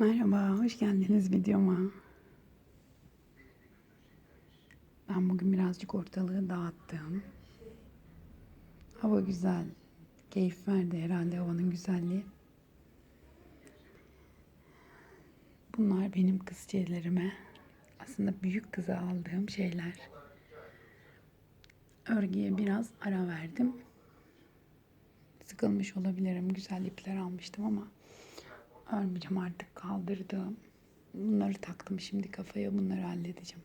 Merhaba, hoş geldiniz videoma. Ben bugün birazcık ortalığı dağıttım. Hava güzel. Keyif verdi herhalde havanın güzelliği. Bunlar benim kız şeylerime. Aslında büyük kıza aldığım şeyler. Örgüye biraz ara verdim. Sıkılmış olabilirim. Güzel ipler almıştım ama örmeyeceğim artık kaldırdım. Bunları taktım şimdi kafaya bunları halledeceğim.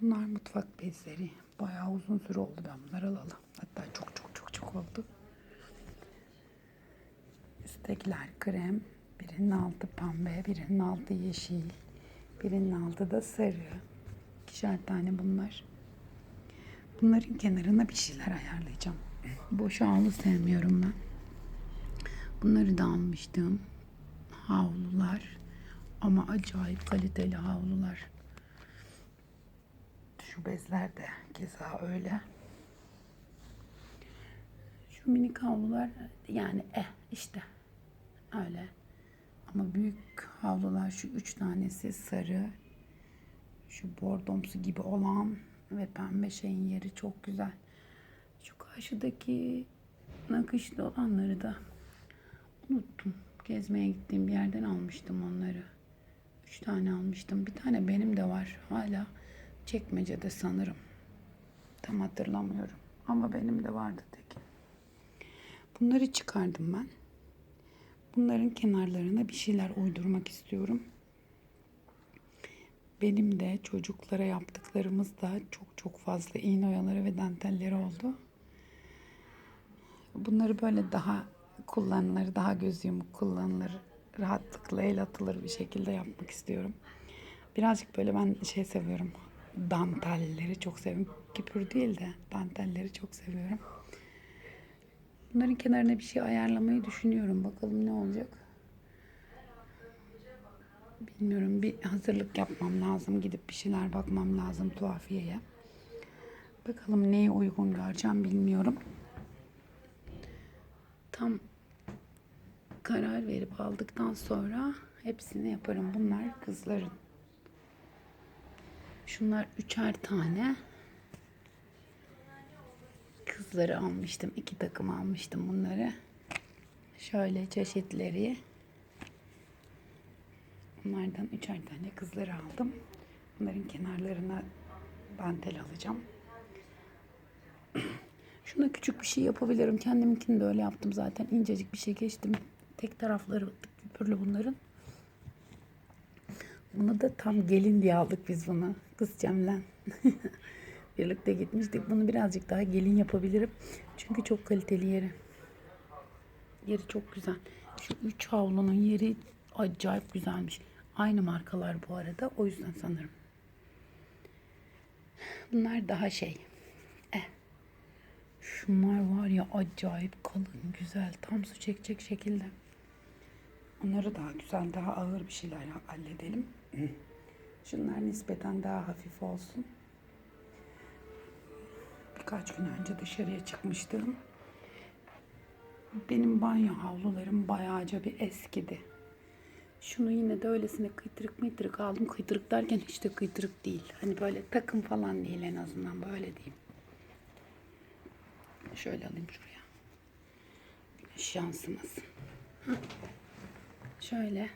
Bunlar mutfak bezleri. Bayağı uzun süre oldu ben bunları alalı. Hatta çok çok çok çok oldu. Üsttekiler krem. Birinin altı pembe, birinin altı yeşil, birinin altı da sarı. İkişer tane bunlar. Bunların kenarına bir şeyler ayarlayacağım. Boş havlu sevmiyorum ben. Bunları da almıştım. Havlular. Ama acayip kaliteli havlular. Şu bezler de keza öyle. Şu minik havlular yani eh işte öyle. Ama büyük havlular şu üç tanesi sarı. Şu bordomsu gibi olan ve pembe şeyin yeri çok güzel. Şu karşıdaki nakışlı olanları da unuttum. Gezmeye gittiğim bir yerden almıştım onları. Üç tane almıştım. Bir tane benim de var. Hala çekmecede sanırım. Tam hatırlamıyorum. Ama benim de vardı tek. Bunları çıkardım ben. Bunların kenarlarına bir şeyler uydurmak istiyorum. Benim de çocuklara yaptıklarımız da çok çok fazla iğne oyaları ve dantelleri oldu. Bunları böyle daha kullanılır, daha göz yumuk kullanılır, rahatlıkla el atılır bir şekilde yapmak istiyorum. Birazcık böyle ben şey seviyorum. Dantelleri çok seviyorum. Kipür değil de dantelleri çok seviyorum. Bunların kenarına bir şey ayarlamayı düşünüyorum. Bakalım ne olacak. Bilmiyorum bir hazırlık yapmam lazım. Gidip bir şeyler bakmam lazım tuhafiyeye. Bakalım neye uygun göreceğim bilmiyorum. Tam karar verip aldıktan sonra hepsini yaparım. Bunlar kızların. Şunlar üçer tane. Kızları almıştım. iki takım almıştım bunları. Şöyle çeşitleri. Bunlardan üçer tane kızları aldım. Bunların kenarlarına dantel alacağım. Şuna küçük bir şey yapabilirim. Kendiminkini de öyle yaptım zaten. İncecik bir şey geçtim. Tek tarafları küpürlü bunların. Bunu da tam gelin diye aldık biz bunu. Kız Cem'le. Birlikte gitmiştik. Bunu birazcık daha gelin yapabilirim. Çünkü çok kaliteli yeri. Yeri çok güzel. Şu üç havlunun yeri acayip güzelmiş. Aynı markalar bu arada. O yüzden sanırım. Bunlar daha şey. Eh. Şunlar var ya acayip kalın, güzel. Tam su çekecek şekilde. Onları daha güzel, daha ağır bir şeyler halledelim. Şunlar nispeten daha hafif olsun. Birkaç gün önce dışarıya çıkmıştım. Benim banyo havlularım bayağıca bir eskidi. Şunu yine de öylesine kıytırık mıytırık aldım. Kıytırık derken hiç de kıytırık değil. Hani böyle takım falan değil en azından böyle diyeyim. Şöyle alayım şuraya. Şansımız. Hah. Şöyle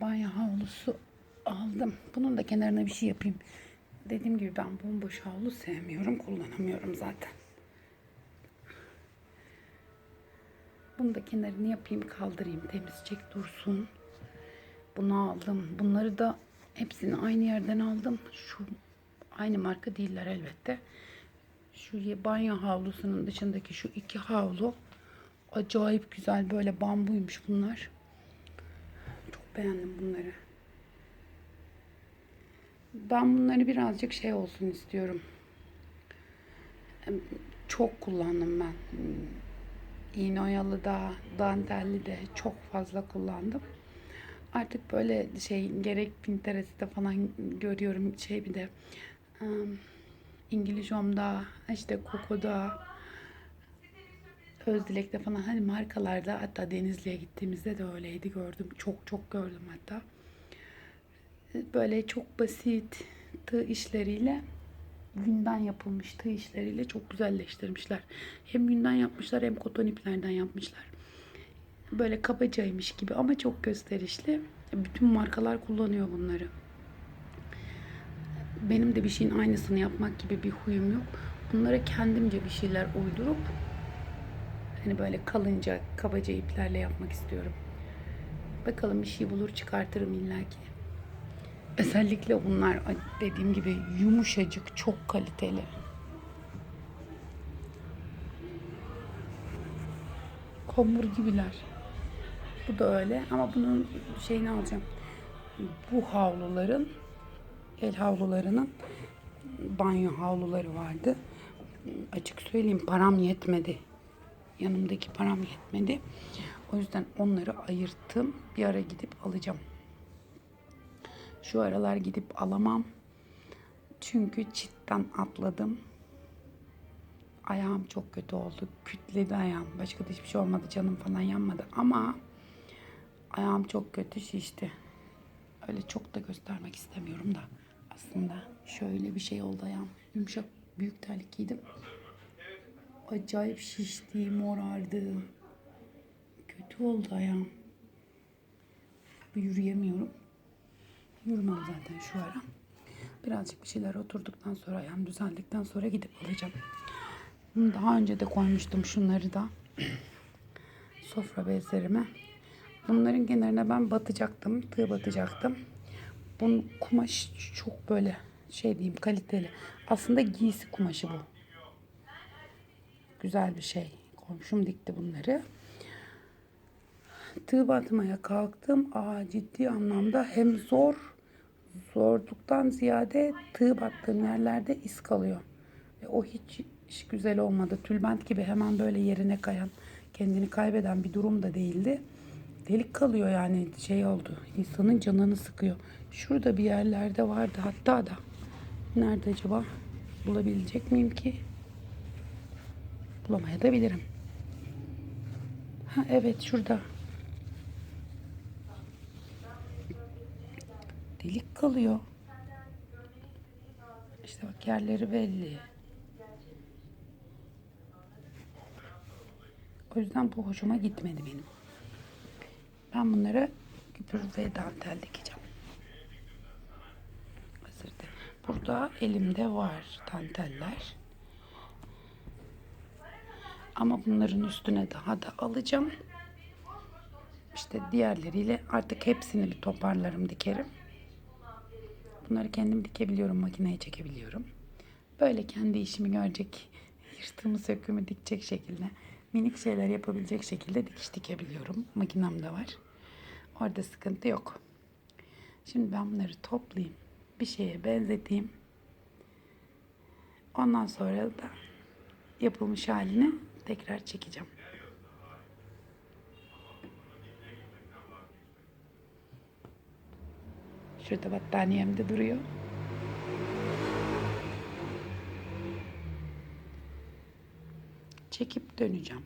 banyo havlusu aldım. Bunun da kenarına bir şey yapayım. Dediğim gibi ben bomboş havlu sevmiyorum. Kullanamıyorum zaten. Bunu da kenarını yapayım kaldırayım. Temizcek dursun. Bunu aldım. Bunları da hepsini aynı yerden aldım. Şu aynı marka değiller elbette. Şu banyo havlusunun dışındaki şu iki havlu acayip güzel böyle bambuymuş bunlar. Beğendim bunları. Ben bunları birazcık şey olsun istiyorum. Çok kullandım ben. İğne oyalı da, dantelli de çok fazla kullandım. Artık böyle şey gerek Pinterest'te falan görüyorum şey bir de um, İngilizcom'da işte Coco'da Özdilek'te falan hani markalarda hatta Denizli'ye gittiğimizde de öyleydi gördüm. Çok çok gördüm hatta. Böyle çok basit tığ işleriyle yünden yapılmış tığ işleriyle çok güzelleştirmişler. Hem yünden yapmışlar hem koton iplerden yapmışlar. Böyle kabacaymış gibi ama çok gösterişli. Bütün markalar kullanıyor bunları. Benim de bir şeyin aynısını yapmak gibi bir huyum yok. Bunlara kendimce bir şeyler uydurup hani böyle kalınca kabaca iplerle yapmak istiyorum. Bakalım bir şey bulur çıkartırım illaki. Özellikle bunlar dediğim gibi yumuşacık, çok kaliteli. Komur gibiler. Bu da öyle ama bunun şeyini alacağım. Bu havluların el havlularının banyo havluları vardı. Açık söyleyeyim param yetmedi. Yanımdaki param yetmedi. O yüzden onları ayırttım. Bir ara gidip alacağım. Şu aralar gidip alamam. Çünkü çitten atladım. Ayağım çok kötü oldu. Kütledi ayağım. Başka da hiçbir şey olmadı. Canım falan yanmadı. Ama ayağım çok kötü şişti. Öyle çok da göstermek istemiyorum da. Aslında şöyle bir şey oldu ayağım. Yumuşak büyük terlik giydim. Acayip şişti, morardı. Kötü oldu ayağım. Yürüyemiyorum. Yürümem zaten şu ara. Birazcık bir şeyler oturduktan sonra ayağım düzeldikten sonra gidip alacağım. Daha önce de koymuştum şunları da. Sofra bezlerime. Bunların kenarına ben batacaktım. Tığ batacaktım. Bunun kumaş çok böyle şey diyeyim kaliteli. Aslında giysi kumaşı bu. Güzel bir şey. Komşum dikti bunları. Tığ batmaya kalktım. Aa, ciddi anlamda hem zor zorluktan ziyade tığ battığım yerlerde iz kalıyor. Ve o hiç, hiç güzel olmadı. Tülbent gibi hemen böyle yerine kayan, kendini kaybeden bir durum da değildi. Delik kalıyor yani şey oldu. İnsanın canını sıkıyor. Şurada bir yerlerde vardı hatta da. Nerede acaba? Bulabilecek miyim ki? Bulamaya da bilirim. Ha evet şurada. Delik kalıyor. İşte bak yerleri belli. O yüzden bu hoşuma gitmedi benim. Ben bunlara güpür ve dantel dikeceğim. Hazırda. Burada elimde var danteller. Ama bunların üstüne daha da alacağım. İşte diğerleriyle artık hepsini bir toparlarım dikerim. Bunları kendim dikebiliyorum, makineye çekebiliyorum. Böyle kendi işimi görecek, yırtımı sökümü dikecek şekilde, minik şeyler yapabilecek şekilde dikiş dikebiliyorum. Makinem de var. Orada sıkıntı yok. Şimdi ben bunları toplayayım, bir şeye benzeteyim. Ondan sonra da yapılmış halini tekrar çekeceğim. Şurada battaniyem de duruyor. Çekip döneceğim.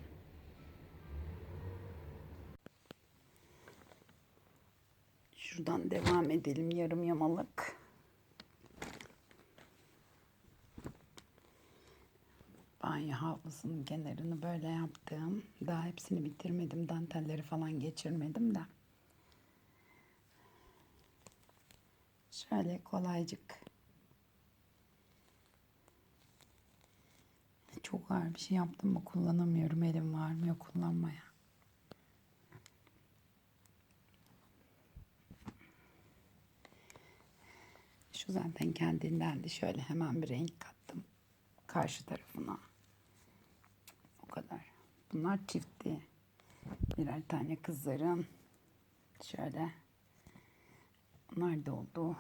Şuradan devam edelim yarım yamalık. Banyo havlusunun kenarını böyle yaptım. Daha hepsini bitirmedim. Dantelleri falan geçirmedim de. Şöyle kolaycık. Çok ağır bir şey yaptım mı kullanamıyorum. Elim varmıyor kullanmaya. Şu zaten kendindendi. Şöyle hemen bir renk kattım. Karşı tarafına. Bunlar çifti. Birer tane kızların. Şöyle Nerede oldu?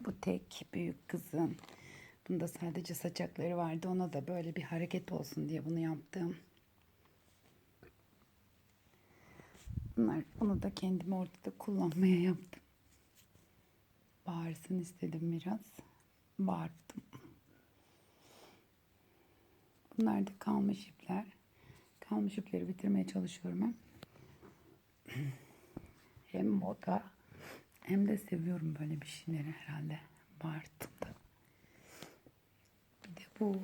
Bu tek büyük kızın. Bunda sadece saçakları vardı. Ona da böyle bir hareket olsun diye bunu yaptım. Bunlar, bunu da kendim ortada kullanmaya yaptım. Bağırsın istedim biraz. Bağırttım. Bunlar da kalmış ipler. Kalmış ipleri bitirmeye çalışıyorum hem. Hem moda hem de seviyorum böyle bir şeyleri herhalde. Bağırttım da. Bir de bu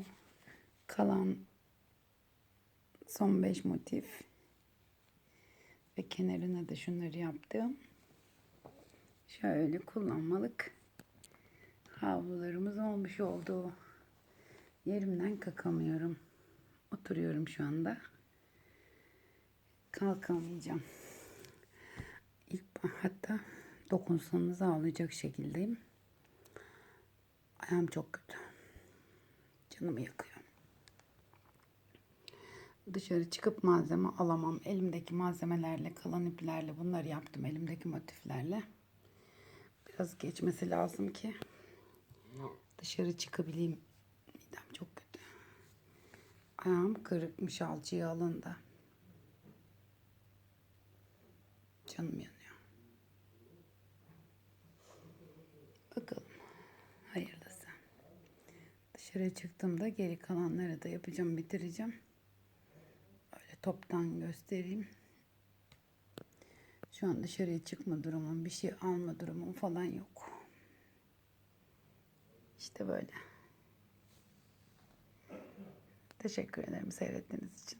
kalan son 5 motif ve kenarına da şunları yaptım. Şöyle kullanmalık havlularımız olmuş oldu. Yerimden kalkamıyorum. Oturuyorum şu anda. Kalkamayacağım. İlk hatta dokunsanız ağlayacak şekildeyim. Ayağım çok kötü. Canımı yakıyor. Dışarı çıkıp malzeme alamam. Elimdeki malzemelerle, kalan iplerle bunları yaptım. Elimdeki motiflerle. Biraz geçmesi lazım ki dışarı çıkabileyim. Midem çok kötü. Ayağım kırıkmış alçıya alında. Canım yanıyor. Bakalım. Hayırlısı. Dışarı çıktığımda geri kalanları da yapacağım, bitireceğim. Öyle toptan göstereyim. Şu an dışarıya çıkma durumum, bir şey alma durumum falan yok. İşte böyle. Teşekkür ederim seyrettiğiniz için.